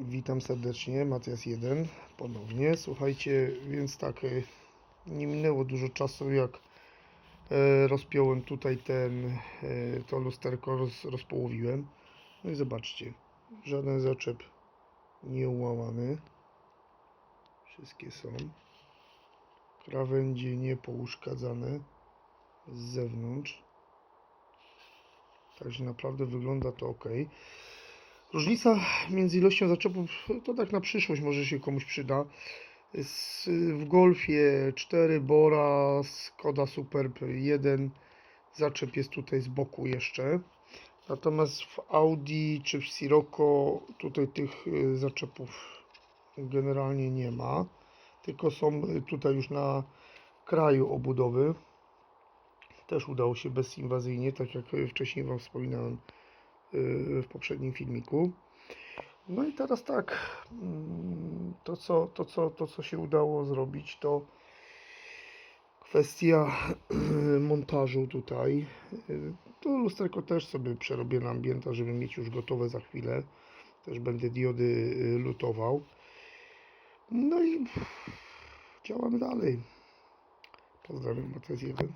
Witam serdecznie, Matias 1 ponownie. Słuchajcie, więc tak, e, nie minęło dużo czasu jak e, rozpiąłem tutaj ten, e, to lusterko, roz, rozpołowiłem. No i zobaczcie, żaden zaczep nie ułamany. Wszystkie są. Krawędzie nie pouszkadzane z zewnątrz. Także naprawdę wygląda to ok. Różnica między ilością zaczepów to tak na przyszłość może się komuś przyda. W Golfie 4 Bora, Skoda Superb 1 zaczep jest tutaj z boku jeszcze. Natomiast w Audi czy w Sirocco tutaj tych y, zaczepów generalnie nie ma. Tylko są y, tutaj już na kraju obudowy. Też udało się bezinwazyjnie, tak jak y, wcześniej Wam wspominałem w poprzednim filmiku. No i teraz tak, mm, to co, to, co, to co się udało zrobić, to kwestia montażu tutaj. Y, To lusterko też sobie przerobię na ambienta, żeby mieć już gotowe za chwilę. Też będę diody y, lutował. No i działamy dalej. Pozdrawiam, Mateusz 1.